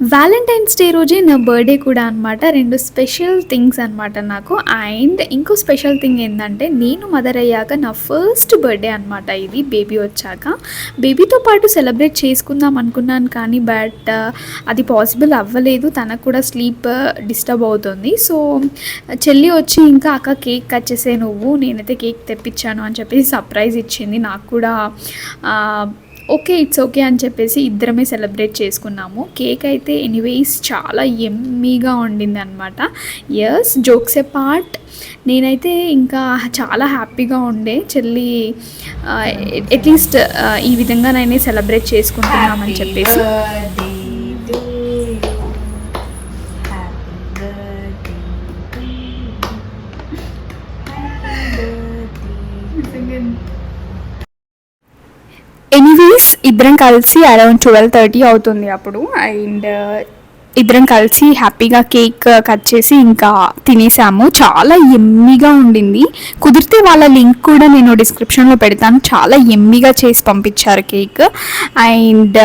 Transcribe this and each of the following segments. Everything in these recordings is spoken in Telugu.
వ్యాలంటైన్స్ డే రోజే నా బర్త్డే కూడా అనమాట రెండు స్పెషల్ థింగ్స్ అనమాట నాకు. అండ్ ఇంకో స్పెషల్ థింగ్ ఏంటంటే నేను మదర్ అయ్యాక నా ఫస్ట్ బర్త్డే అనమాట ఇది బేబీ వచ్చాక. బేబీతో పాటు సెలబ్రేట్ చేసుకుందాం అనుకున్నాను కానీ బట్ uh, అది పాసిబుల్ అవ్వలేదు. తనకు కూడా స్లీప్ డిస్టర్బ్ uh, అవుతుంది. సో చెల్లి వచ్చి ఇంకా అక్క కేక్ కట్ చేసే నువ్వు నేనైతే కేక్ తెప్పించాను అని చెప్పేసి సర్ప్రైజ్ ఇచ్చింది. నాకు కూడా uh, ఓకే ఇట్స్ ఓకే అని చెప్పేసి ఇద్దరమే సెలబ్రేట్ చేసుకున్నాము. కేక్ అయితే ఎనీవేస్ చాలా ఎమ్మీగా ఉండింది అనమాట ఎస్ జోక్స్ ఏ పార్ట్ నేనైతే ఇంకా చాలా హ్యాపీగా ఉండే. చెల్లి అట్లీస్ట్ ఈ విధంగా నేనే సెలబ్రేట్ చేసుకుంటున్నామని చెప్పేసి. ఎనీవేస్ ఇద్దరం కలిసి అరౌండ్ ట్వెల్వ్ థర్టీ అవుతుంది అప్పుడు. అండ్ uh, ఇద్దరం కలిసి హ్యాపీగా కేక్ కట్ చేసి ఇంకా తినేసాము. చాలా ఎమ్మిగా ఉండింది. కుదిరితే వాళ్ళ లింక్ కూడా నేను డిస్క్రిప్షన్లో పెడతాను. చాలా ఎమ్మిగా చేసి పంపించారు cake and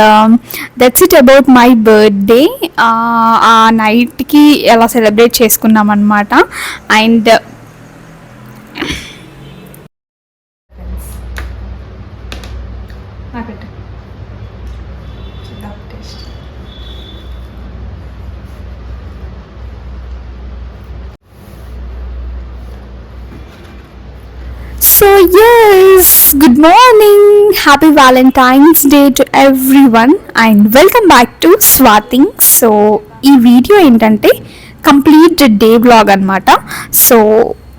that's it about my birthday ఆ నైట్కి ఎలా సెలబ్రేట్ చేసుకున్నాం అనమాట and so yes good morning happy Valentine's day to everyone and welcome back to స్వాతింగ్ so ఈ వీడియో ఏంటంటే కంప్లీట్ డే బ్లాగ్ అనమాట so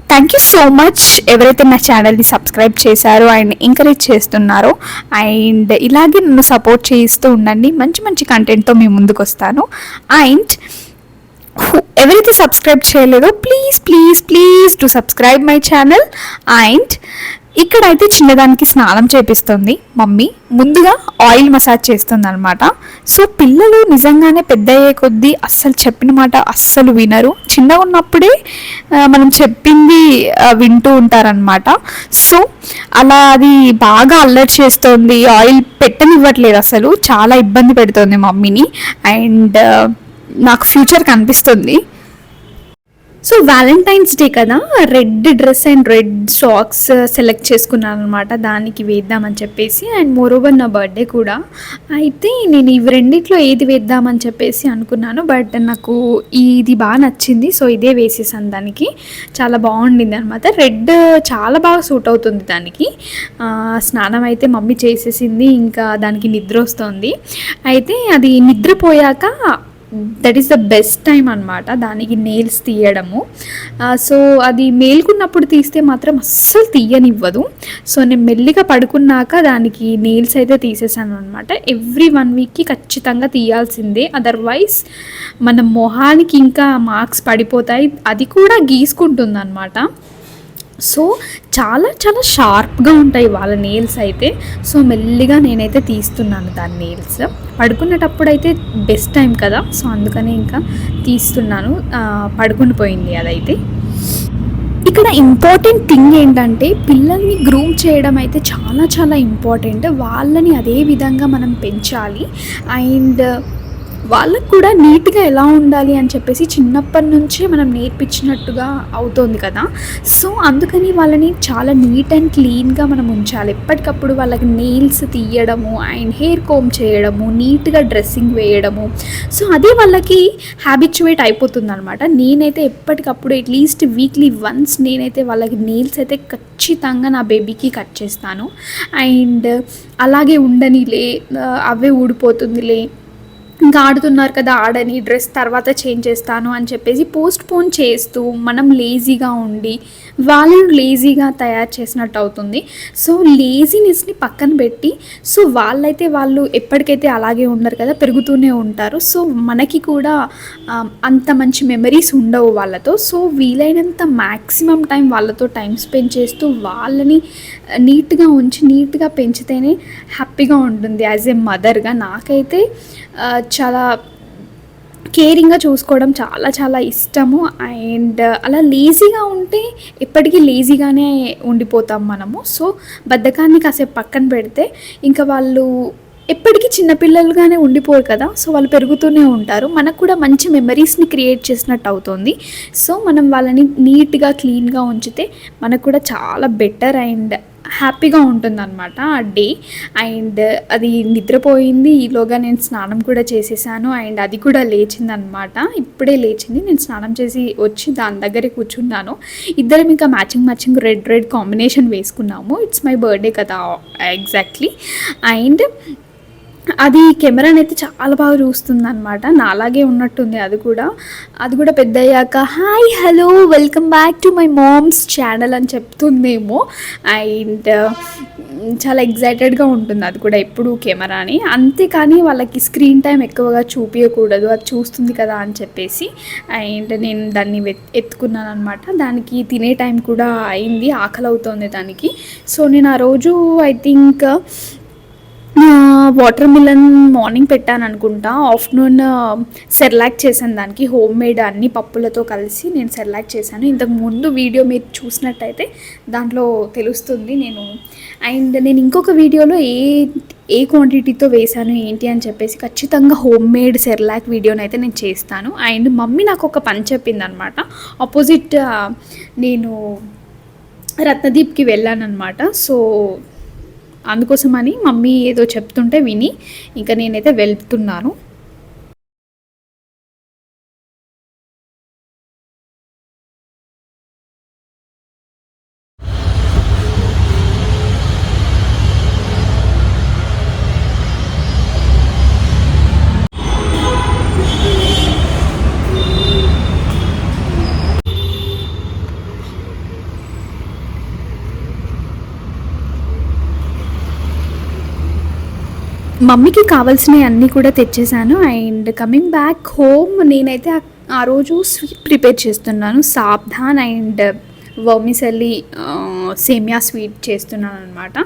thank you so much ఎవరైతే నా ఛానల్ని సబ్స్క్రైబ్ చేశారో అండ్ ఎంకరేజ్ చేస్తున్నారో అండ్ ఇలాగే నన్ను సపోర్ట్ చేస్తూ ఉండండి. మంచి మంచి కంటెంట్తో మీ ముందుకు వస్తాను. అండ్ ఎవరైతే సబ్స్క్రైబ్ చేయలేదో please please please to subscribe my channel and ఇక్కడైతే చిన్నదానికి స్నానం చేపిస్తుంది మమ్మీ. ముందుగా ఆయిల్ మసాజ్ చేస్తుంది అనమాట సో పిల్లలు నిజంగానే పెద్ద అయ్యే కొద్దీ అస్సలు చెప్పిన మాట అస్సలు వినరు. చిన్నగా ఉన్నప్పుడే మనం చెప్పింది వింటూ ఉంటారనమాట సో అలా అది బాగా అల్లరి చేస్తుంది. ఆయిల్ పెట్టనివ్వట్లేదు అసలు. చాలా ఇబ్బంది పెడుతుంది మమ్మీని. అండ్ నాకు ఫ్యూచర్ కనిపిస్తుంది. సో వ్యాలంటైన్స్ డే కదా red dress and red socks select చేసుకున్నాను అనమాట దానికి వేద్దామని చెప్పేసి అండ్ మోరోవర్ నా బర్త్డే కూడా. అయితే నేను ఇవి రెండిట్లో ఏది వేద్దామని చెప్పేసి అనుకున్నాను బట్ నాకు ఇది బాగా నచ్చింది సో ఇదే వేసేసాను దానికి. చాలా బాగుండింది అనమాట రెడ్ చాలా బాగా సూట్ అవుతుంది దానికి. స్నానం అయితే మమ్మీ చేసేసింది ఇంకా దానికి నిద్ర వస్తుంది. అయితే అది నిద్రపోయాక that is the best time అనమాట దానికి నెయిల్స్ తీయడము. సో అది మేల్కున్నప్పుడు తీస్తే మాత్రం అస్సలు తీయనివ్వదు. సో నేను మెల్లిగా పడుకున్నాక దానికి నెయిల్స్ అయితే తీసేసాను అనమాట ఎవ్రీ వన్ వీక్కి ఖచ్చితంగా తీయాల్సిందే. అదర్వైజ్ మన మొహానికి ఇంకా మార్క్స్ పడిపోతాయి. అది కూడా గీసుకుంటుంది అనమాట సో చాలా చాలా షార్ప్గా ఉంటాయి వాళ్ళ నెయిల్స్ అయితే. సో మెల్లిగా నేనైతే తీస్తున్నాను దాని నెయిల్స్ పడుకునేటప్పుడు అయితే బెస్ట్ టైం కదా. సో అందుకనే ఇంకా తీస్తున్నాను. పడుకుని పోయింది అదైతే. ఇక్కడ ఇంపార్టెంట్ థింగ్ ఏంటంటే పిల్లల్ని గ్రూమ్ చేయడం అయితే చాలా చాలా ఇంపార్టెంట్ వాళ్ళని అదే విధంగా మనం పెంచాలి. అండ్ వాళ్ళకు కూడా నీట్గా ఎలా ఉండాలి అని చెప్పేసి చిన్నప్పటి నుంచే మనం నేర్పించినట్టుగా అవుతుంది కదా. సో అందుకని వాళ్ళని చాలా నీట్ అండ్ క్లీన్గా మనం ఉంచాలి. ఎప్పటికప్పుడు వాళ్ళకి నెయిల్స్ తీయడము అండ్ హెయిర్ కోమ్ చేయడము నీట్గా డ్రెస్సింగ్ వేయడము. సో అదే వాళ్ళకి హ్యాబిచువేట్ అయిపోతుంది అనమాట నేనైతే ఎప్పటికప్పుడు అట్లీస్ట్ వీక్లీ వన్స్ నేనైతే వాళ్ళకి నెయిల్స్ అయితే ఖచ్చితంగా నా బేబీకి కట్ చేస్తాను. అండ్ అలాగే ఉండనిలే అవే ఊడిపోతుందిలే ఇంకా ఆడుతున్నారు కదా ఆడని డ్రెస్ తర్వాత చేంజ్ చేస్తాను అని చెప్పేసి పోస్ట్ పోన్ చేస్తూ మనం లేజీగా ఉండి వాళ్ళను లేజీగా తయారు చేసినట్టు అవుతుంది. సో లేజీనెస్ని పక్కన పెట్టి సో వాళ్ళైతే వాళ్ళు ఎప్పటికైతే అలాగే ఉండరు కదా పెరుగుతూనే ఉంటారు. సో మనకి కూడా అంత మంచి మెమరీస్ ఉండవు వాళ్ళతో. సో వీలైనంత మ్యాక్సిమం టైం వాళ్ళతో టైం స్పెండ్ చేస్తూ వాళ్ళని నీట్గా ఉంచి నీట్గా పెంచితేనే హ్యాపీగా ఉంటుంది. యాజ్ ఏ మదర్గా నాకైతే చాలా కేరింగ్గా చూసుకోవడం చాలా చాలా ఇష్టము. అండ్ అలా లేజీగా ఉంటే ఎప్పటికీ లేజీగానే ఉండిపోతాం మనము. సో బద్ధకాన్ని కాసేపు పక్కన పెడితే ఇంకా వాళ్ళు ఎప్పటికీ చిన్నపిల్లలుగానే ఉండిపోరు కదా. సో వాళ్ళు పెరుగుతూనే ఉంటారు. మనకు కూడా మంచి మెమరీస్ని క్రియేట్ చేసినట్టు అవుతుంది. సో మనం వాళ్ళని నీట్గా క్లీన్గా ఉంచితే మనకు కూడా చాలా బెటర్ అండ్ హ్యాపీగా ఉంటుందన్నమాట ఆ డే. అండ్ అది నిద్రపోయింది. ఈలోగా నేను స్నానం కూడా చేసేసాను. అండ్ అది కూడా లేచిందనమాట ఇప్పుడే లేచింది. నేను స్నానం చేసి వచ్చి దాని దగ్గరే కూర్చున్నాను. ఇద్దరం ఇంకా matching matching red red combination వేసుకున్నాము. ఇట్స్ మై బర్త్డే కదా ఎగ్జాక్ట్లీ అండ్ అది కెమెరాని అయితే చాలా బాగా చూస్తుంది అనమాట నాలాగే ఉన్నట్టుంది అది కూడా. అది కూడా పెద్ద అయ్యాక hi hello welcome back to my mom's channel అని చెప్తుందేమో. అండ్ చాలా ఎగ్జైటెడ్గా ఉంటుంది అది కూడా ఎప్పుడు కెమెరాని. అంతేకాని వాళ్ళకి స్క్రీన్ టైం ఎక్కువగా చూపించకూడదు అది చూస్తుంది కదా అని చెప్పేసి. అండ్ నేను దాన్ని ఎత్తుకున్నాను అనమాట దానికి తినే టైం కూడా అయింది ఆకలి అవుతుంది దానికి. సో నేను ఆ రోజు I think watermelon morning పెట్టాను అనుకుంటా. ఆఫ్టర్నూన్ సెర్లాక్ చేశాను దానికి. హోమ్ మేడ్ అన్ని పప్పులతో కలిసి నేను సెర్లాక్ చేశాను. ఇంతకు ముందు వీడియో మీరు చూసినట్టయితే దాంట్లో తెలుస్తుంది నేను. అండ్ నేను ఇంకొక వీడియోలో ఏ ఏ క్వాంటిటీతో వేశాను ఏంటి అని చెప్పేసి ఖచ్చితంగా హోమ్ మేడ్ సెర్లాక్ వీడియోని అయితే నేను చేస్తాను. అండ్ మమ్మీ నాకు ఒక పని చెప్పింది అనమాట ఆపోజిట్ నేను రత్నదీప్కి వెళ్ళాను అనమాట సో అందుకోసమని మమ్మీ ఏదో చెప్తుంటే విని ఇంకా నేనైతే వెళ్తున్నాను. మమ్మీకి కావాల్సినవి అన్నీ కూడా తెచ్చేసాను. అండ్ కమింగ్ బ్యాక్ హోమ్ నేనైతే ఆ- రోజు స్వీట్ ప్రిపేర్ చేస్తున్నాను. సాబ్ధాన్ అండ్ వర్మిసల్లి సేమియా స్వీట్ చేస్తున్నాను అనమాట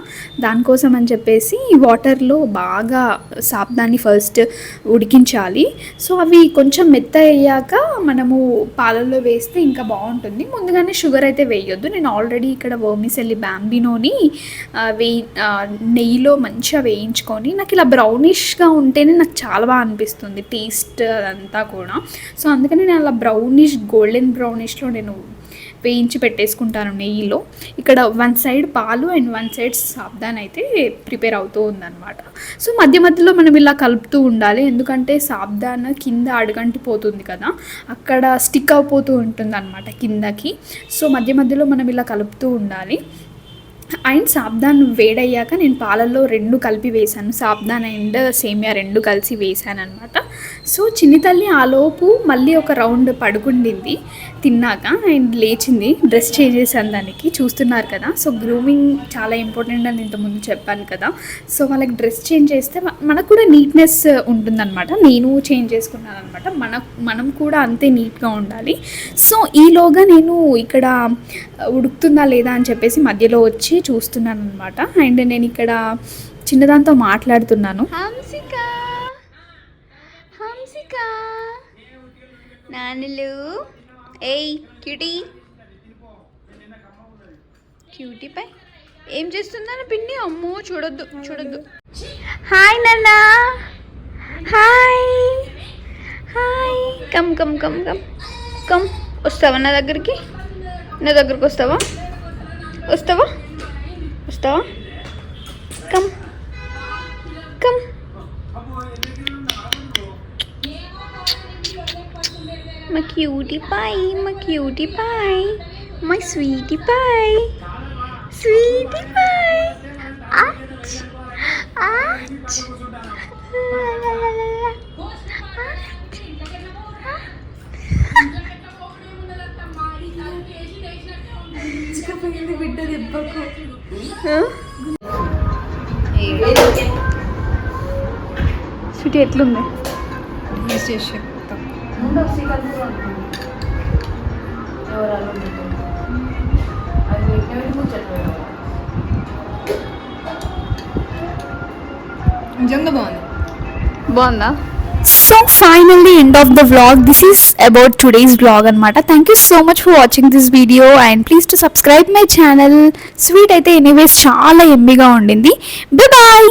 దానికోసం అని చెప్పేసి వాటర్లో బాగా సాబ్దాన్ని ఫస్ట్ ఉడికించాలి. సో అవి కొంచెం మెత్త అయ్యాక మనము పాలల్లో వేస్తే ఇంకా బాగుంటుంది. ముందుగానే షుగర్ అయితే వేయొద్దు. నేను ఆల్రెడీ ఇక్కడ వర్మిసెల్లి బ్యాంబినోని ఆ, వేయి నెయ్యిలో మంచిగా వేయించుకొని నాకు ఇలా బ్రౌనిష్గా ఉంటేనే నాకు చాలా బాగా అనిపిస్తుంది టేస్ట్ అదంతా కూడా. సో అందుకని నేను అలా బ్రౌనిష్ గోల్డెన్ బ్రౌనిష్లో నేను వేయించి పెట్టేసుకుంటాను నెయ్యిలో. ఇక్కడ వన్ సైడ్ పాలు అండ్ వన్ సైడ్ సాబ్దాన్ అయితే ప్రిపేర్ అవుతూ ఉందన్నమాట. సో మధ్య మధ్యలో మనం ఇలా కలుపుతూ ఉండాలి. ఎందుకంటే సాబ్దాన్ కింద అడుగంటి పోతుంది కదా. అక్కడ స్టిక్ అయిపోతూ ఉంటుంది అనమాట కిందకి. సో మధ్య మధ్యలో మనం ఇలా కలుపుతూ ఉండాలి. అండ్ సాబ్దాన్ వేడయ్యాక నేను పాలల్లో రెండు కలిపి వేశాను. సాబ్దాన్ అండ్ సేమియా రెండు కలిసి వేశాను అనమాట సో చిన్ని తల్లి ఆలోపు మళ్ళీ ఒక రౌండ్ పడుకుండింది. తిన్నాక అండ్ లేచింది డ్రెస్ చేంజ్ చేశాను దానికి చూస్తున్నారు కదా. సో గ్రూమింగ్ చాలా ఇంపార్టెంట్ అని ఇంతకుముందు చెప్పాను కదా. సో వాళ్ళకి డ్రెస్ చేంజ్ చేస్తే మనకు కూడా నీట్నెస్ ఉంటుందన్నమాట. నేను చేంజ్ చేసుకున్నాను అనమాట మన మనం కూడా అంతే నీట్గా ఉండాలి. సో ఈలోగా నేను ఇక్కడ ఉడుకుతుందా లేదా అని చెప్పేసి మధ్యలో వచ్చి చూస్తున్నాను అనమాట అండ్ నేను ఇక్కడ చిన్నదాంతో మాట్లాడుతున్నాను. హంసిక! హంసిక! నాన్నలు ఏయ్ క్యూటీ? క్యూటీ పై? ఏం చేస్తుందని పిన్ని? అమ్మో చూడొద్దు చూడొద్దు. హాయ్ నాన్న. Hi. Hi. Come come come come. Come. వస్తావా నా దగ్గరికి? నా దగ్గరికి వస్తావా? వస్తావా? వస్తావా? మా క్యూటీ పాయ్ మా క్యూటీ పాయ్ మా స్వీటీ పాయ్ స్వీటీ పాయ్ ఆచ్ ఆచ్ స్వీట్ ఎట్లుంది? నిజంగా బాగుంది. బాగుందా? So finally end of the vlog this is about today's vlog అనమాట thank you so much for watching this video and please to subscribe my channel sweet అయితే ఎనీవేస్ చాలా ఎమ్మిగా ఉండింది. బాయ్